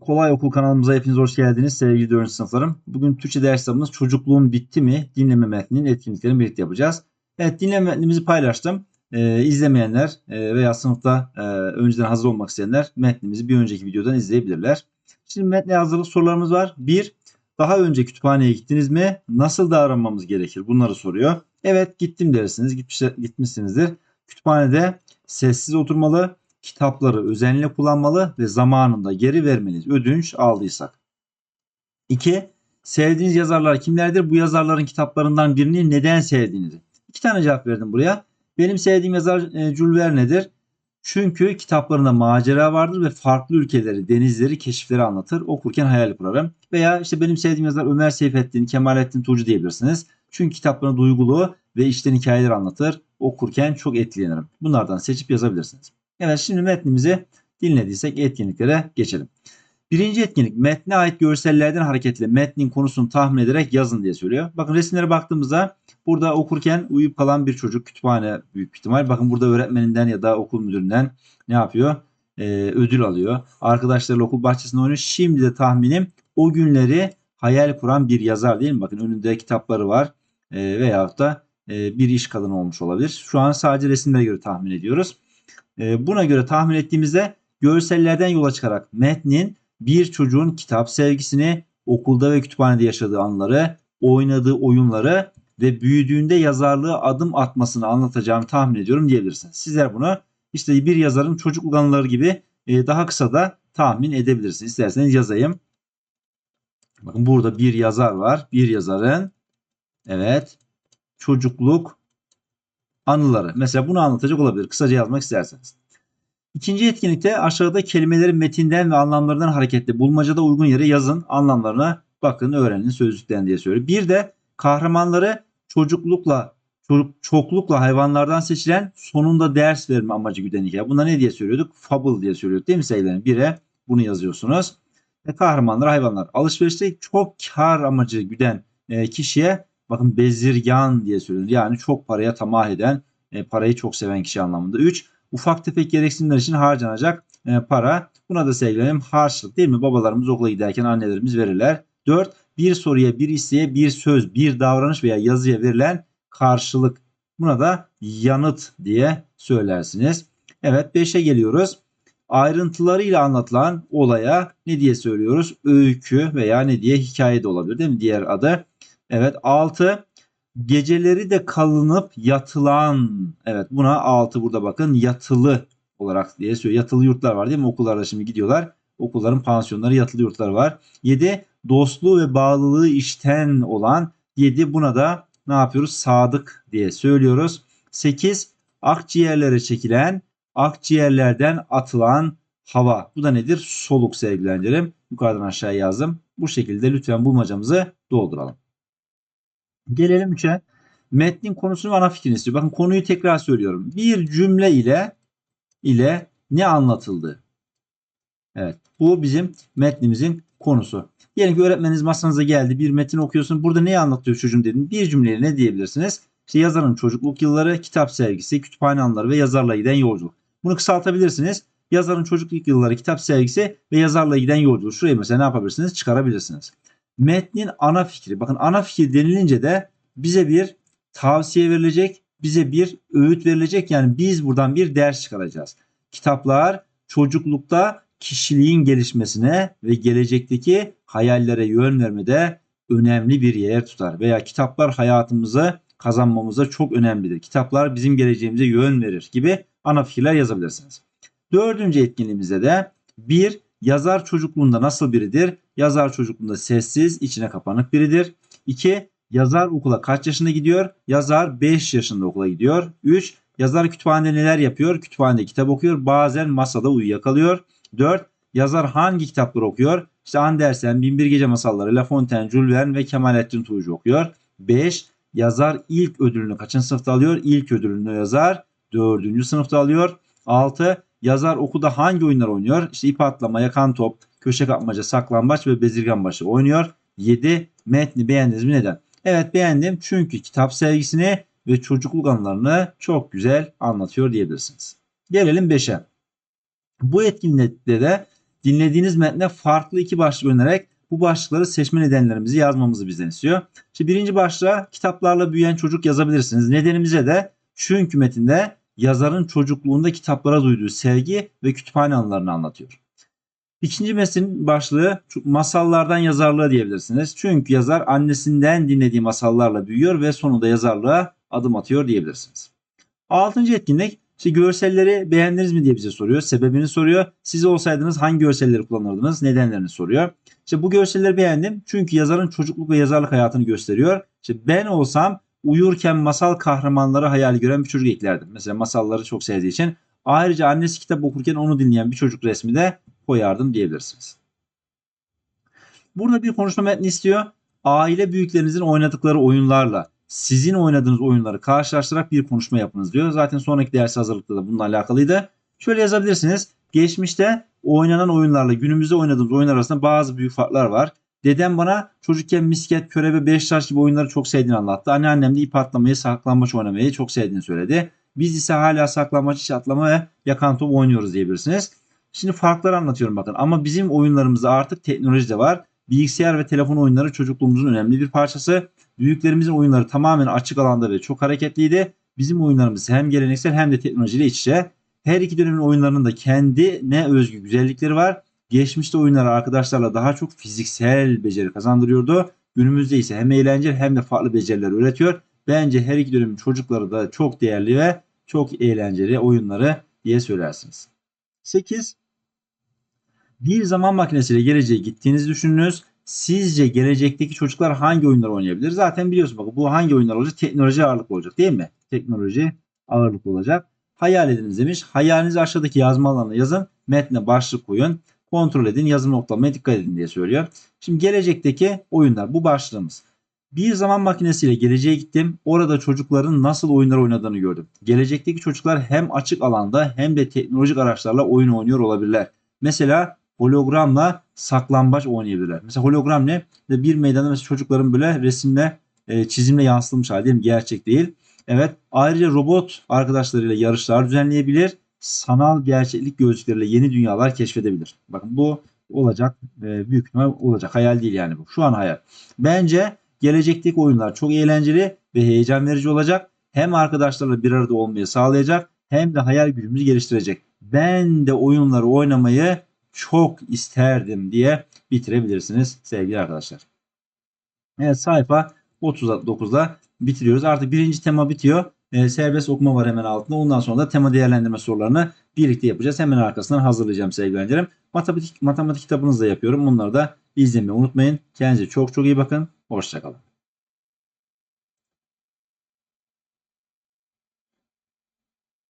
Kolay Okul kanalımıza hepiniz hoş geldiniz sevgili 4. sınıflarım. Bugün Türkçe ders kitabımız Çocukluğum Bitti mi? Dinleme metninin etkinliklerini birlikte yapacağız. Evet dinleme metnimizi paylaştım. Ee, izlemeyenler e, veya sınıfta e, önceden hazır olmak isteyenler metnimizi bir önceki videodan izleyebilirler. Şimdi metne hazırlık sorularımız var. 1. Daha önce kütüphaneye gittiniz mi? Nasıl davranmamız gerekir? Bunları soruyor. Evet gittim dersiniz. Gitmiş, gitmişsinizdir. Kütüphanede sessiz oturmalı, kitapları özenle kullanmalı ve zamanında geri vermeliyiz. Ödünç aldıysak. 2. Sevdiğiniz yazarlar kimlerdir? Bu yazarların kitaplarından birini neden sevdiğinizi. İki tane cevap verdim buraya. Benim sevdiğim yazar e, Jules Verne'dir. Çünkü kitaplarında macera vardır ve farklı ülkeleri, denizleri, keşifleri anlatır. Okurken hayal kurarım. Veya işte benim sevdiğim yazar Ömer Seyfettin, Kemalettin Tuğcu diyebilirsiniz. Çünkü kitaplarında duygulu ve içten hikayeler anlatır. Okurken çok etkilenirim. Bunlardan seçip yazabilirsiniz. Evet şimdi metnimizi dinlediysek etkinliklere geçelim. Birinci etkinlik metne ait görsellerden hareketle metnin konusunu tahmin ederek yazın diye söylüyor. Bakın resimlere baktığımızda burada okurken uyuyup kalan bir çocuk kütüphane büyük ihtimal. Bakın burada öğretmeninden ya da okul müdüründen ne yapıyor? Ee, ödül alıyor. Arkadaşlarıyla okul bahçesinde oynuyor. Şimdi de tahminim o günleri hayal kuran bir yazar değil mi? Bakın önünde kitapları var ee, veyahut da e, bir iş kadını olmuş olabilir. Şu an sadece resimlere göre tahmin ediyoruz. E, buna göre tahmin ettiğimizde görsellerden yola çıkarak metnin bir çocuğun kitap sevgisini, okulda ve kütüphanede yaşadığı anları, oynadığı oyunları ve büyüdüğünde yazarlığı adım atmasını anlatacağımı tahmin ediyorum diyebilirsiniz. Sizler bunu işte bir yazarın çocukluk anıları gibi e, daha kısa da tahmin edebilirsiniz. İsterseniz yazayım. Bakın burada bir yazar var. Bir yazarın evet çocukluk anıları. Mesela bunu anlatacak olabilir. Kısaca yazmak isterseniz. İkinci etkinlikte aşağıda kelimelerin metinden ve anlamlarından hareketle bulmacada uygun yere yazın. Anlamlarına bakın öğrenin sözlükten diye söylüyor. Bir de kahramanları çocuklukla çocuk, çoklukla hayvanlardan seçilen sonunda ders verme amacı güden hikaye. Buna ne diye söylüyorduk? Fable diye söylüyorduk değil mi sayıların? Bire bunu yazıyorsunuz. Ve kahramanlar hayvanlar. Alışverişte çok kar amacı güden e, kişiye bakın bezirgan diye söylüyoruz. Yani çok paraya tamah eden, e, parayı çok seven kişi anlamında. 3. Ufak tefek gereksinimler için harcanacak e, para. Buna da sevgilerim harçlık değil mi? Babalarımız okula giderken annelerimiz verirler. 4. Bir soruya, bir isteğe, bir söz, bir davranış veya yazıya verilen karşılık. Buna da yanıt diye söylersiniz. Evet 5'e geliyoruz. Ayrıntılarıyla anlatılan olaya ne diye söylüyoruz? Öykü veya ne diye hikaye de olabilir değil mi? Diğer adı. Evet 6. Geceleri de kalınıp yatılan. Evet buna 6 burada bakın yatılı olarak diye söylüyor. Yatılı yurtlar var değil mi? Okullarda şimdi gidiyorlar. Okulların pansiyonları yatılı yurtlar var. 7. Dostluğu ve bağlılığı işten olan. 7. Buna da ne yapıyoruz? Sadık diye söylüyoruz. 8. Akciğerlere çekilen, akciğerlerden atılan hava. Bu da nedir? Soluk sevgilendirim. Yukarıdan aşağıya yazdım. Bu şekilde lütfen bulmacamızı dolduralım. Gelelim 3'e. Metnin konusunu ve ana fikrini. Bakın konuyu tekrar söylüyorum. Bir cümle ile ile ne anlatıldı? Evet. Bu bizim metnimizin konusu. Diyelim ki öğretmeniniz masanıza geldi. Bir metin okuyorsun. Burada neyi anlatıyor çocuğum dedim. Bir cümleyle ne diyebilirsiniz? İşte yazarın çocukluk yılları, kitap sevgisi, kütüphane anıları ve yazarla giden yolculuk. Bunu kısaltabilirsiniz. Yazarın çocukluk yılları, kitap sevgisi ve yazarla giden yolculuk. Şuraya mesela ne yapabilirsiniz? Çıkarabilirsiniz metnin ana fikri. Bakın ana fikir denilince de bize bir tavsiye verilecek, bize bir öğüt verilecek. Yani biz buradan bir ders çıkaracağız. Kitaplar çocuklukta kişiliğin gelişmesine ve gelecekteki hayallere yön vermede önemli bir yer tutar. Veya kitaplar hayatımızı kazanmamıza çok önemlidir. Kitaplar bizim geleceğimize yön verir gibi ana fikirler yazabilirsiniz. Dördüncü etkinliğimizde de bir Yazar çocukluğunda nasıl biridir? Yazar çocukluğunda sessiz, içine kapanık biridir. 2. Yazar okula kaç yaşında gidiyor? Yazar 5 yaşında okula gidiyor. 3. Yazar kütüphanede neler yapıyor? Kütüphanede kitap okuyor. Bazen masada uyuyakalıyor. 4. Yazar hangi kitapları okuyor? İşte Andersen, Binbir Gece Masalları, La Fontaine, Jules Verne ve Kemalettin Tuğcu okuyor. 5. Yazar ilk ödülünü kaçıncı sınıfta alıyor? İlk ödülünü yazar 4. sınıfta alıyor. 6. Yazar okulda hangi oyunlar oynuyor? İşte ip atlama, yakan top, köşe kapmaca, saklambaç ve bezirganbaşı oynuyor. 7. Metni beğendiniz mi? Neden? Evet beğendim çünkü kitap sevgisini ve çocukluk anılarını çok güzel anlatıyor diyebilirsiniz. Gelelim 5'e. Bu etkinlikte de dinlediğiniz metne farklı iki başlık önererek bu başlıkları seçme nedenlerimizi yazmamızı bizden istiyor. İşte birinci başlığa kitaplarla büyüyen çocuk yazabilirsiniz. Nedenimize de çünkü metinde yazarın çocukluğunda kitaplara duyduğu sevgi ve kütüphane anılarını anlatıyor. İkinci metin başlığı masallardan yazarlığa diyebilirsiniz. Çünkü yazar annesinden dinlediği masallarla büyüyor ve sonunda yazarlığa adım atıyor diyebilirsiniz. Altıncı etkinlik işte görselleri beğendiniz mi diye bize soruyor. Sebebini soruyor. Siz olsaydınız hangi görselleri kullanırdınız? Nedenlerini soruyor. İşte bu görselleri beğendim. Çünkü yazarın çocukluk ve yazarlık hayatını gösteriyor. İşte ben olsam uyurken masal kahramanları hayal gören bir çocuk eklerdim. Mesela masalları çok sevdiği için. Ayrıca annesi kitap okurken onu dinleyen bir çocuk resmi de koyardım diyebilirsiniz. Burada bir konuşma metni istiyor. Aile büyüklerinizin oynadıkları oyunlarla sizin oynadığınız oyunları karşılaştırarak bir konuşma yapınız diyor. Zaten sonraki ders hazırlıkta da bununla alakalıydı. Şöyle yazabilirsiniz. Geçmişte oynanan oyunlarla günümüzde oynadığımız oyunlar arasında bazı büyük farklar var. Dedem bana çocukken misket, körebe, beş taş gibi oyunları çok sevdiğini anlattı. Anneannem de ip atlamayı, saklambaç oynamayı çok sevdiğini söyledi. Biz ise hala saklambaç, iş atlama ve yakan top oynuyoruz diyebilirsiniz. Şimdi farkları anlatıyorum bakın. Ama bizim oyunlarımızda artık teknoloji de var. Bilgisayar ve telefon oyunları çocukluğumuzun önemli bir parçası. Büyüklerimizin oyunları tamamen açık alanda ve çok hareketliydi. Bizim oyunlarımız hem geleneksel hem de teknolojiyle iç içe. Her iki dönemin oyunlarının da kendine özgü güzellikleri var. Geçmişte oyunlar arkadaşlarla daha çok fiziksel beceri kazandırıyordu. Günümüzde ise hem eğlenceli hem de farklı beceriler öğretiyor. Bence her iki dönemin çocukları da çok değerli ve çok eğlenceli oyunları diye söylersiniz. 8. Bir zaman makinesiyle geleceğe gittiğinizi düşününüz. Sizce gelecekteki çocuklar hangi oyunlar oynayabilir? Zaten biliyorsun bakın bu hangi oyunlar olacak? Teknoloji ağırlıklı olacak değil mi? Teknoloji ağırlıklı olacak. Hayal ediniz demiş. Hayalinizi aşağıdaki yazma alanına yazın. Metne başlık koyun. Kontrol edin. Yazım noktalamaya dikkat edin diye söylüyor. Şimdi gelecekteki oyunlar bu başlığımız. Bir zaman makinesiyle geleceğe gittim. Orada çocukların nasıl oyunlar oynadığını gördüm. Gelecekteki çocuklar hem açık alanda hem de teknolojik araçlarla oyun oynuyor olabilirler. Mesela hologramla saklambaç oynayabilirler. Mesela hologram ne? Bir meydanda mesela çocukların böyle resimle e, çizimle yansıtılmış hali değil mi? Gerçek değil. Evet. Ayrıca robot arkadaşlarıyla yarışlar düzenleyebilir. Sanal gerçeklik gözlükleriyle yeni dünyalar keşfedebilir. Bakın bu olacak. E, büyük ihtimal olacak. Hayal değil yani bu. Şu an hayal. Bence gelecekteki oyunlar çok eğlenceli ve heyecan verici olacak. Hem arkadaşlarla bir arada olmayı sağlayacak hem de hayal gücümüzü geliştirecek. Ben de oyunları oynamayı çok isterdim diye bitirebilirsiniz sevgili arkadaşlar. Evet sayfa 39'da bitiriyoruz. Artık birinci tema bitiyor. E, serbest okuma var hemen altında. Ondan sonra da tema değerlendirme sorularını birlikte yapacağız. Hemen arkasından hazırlayacağım sevgili öğrencilerim. Matematik, matematik kitabınızı da yapıyorum. Bunları da izlemeyi unutmayın. Kendinize çok çok iyi bakın. Hoşçakalın.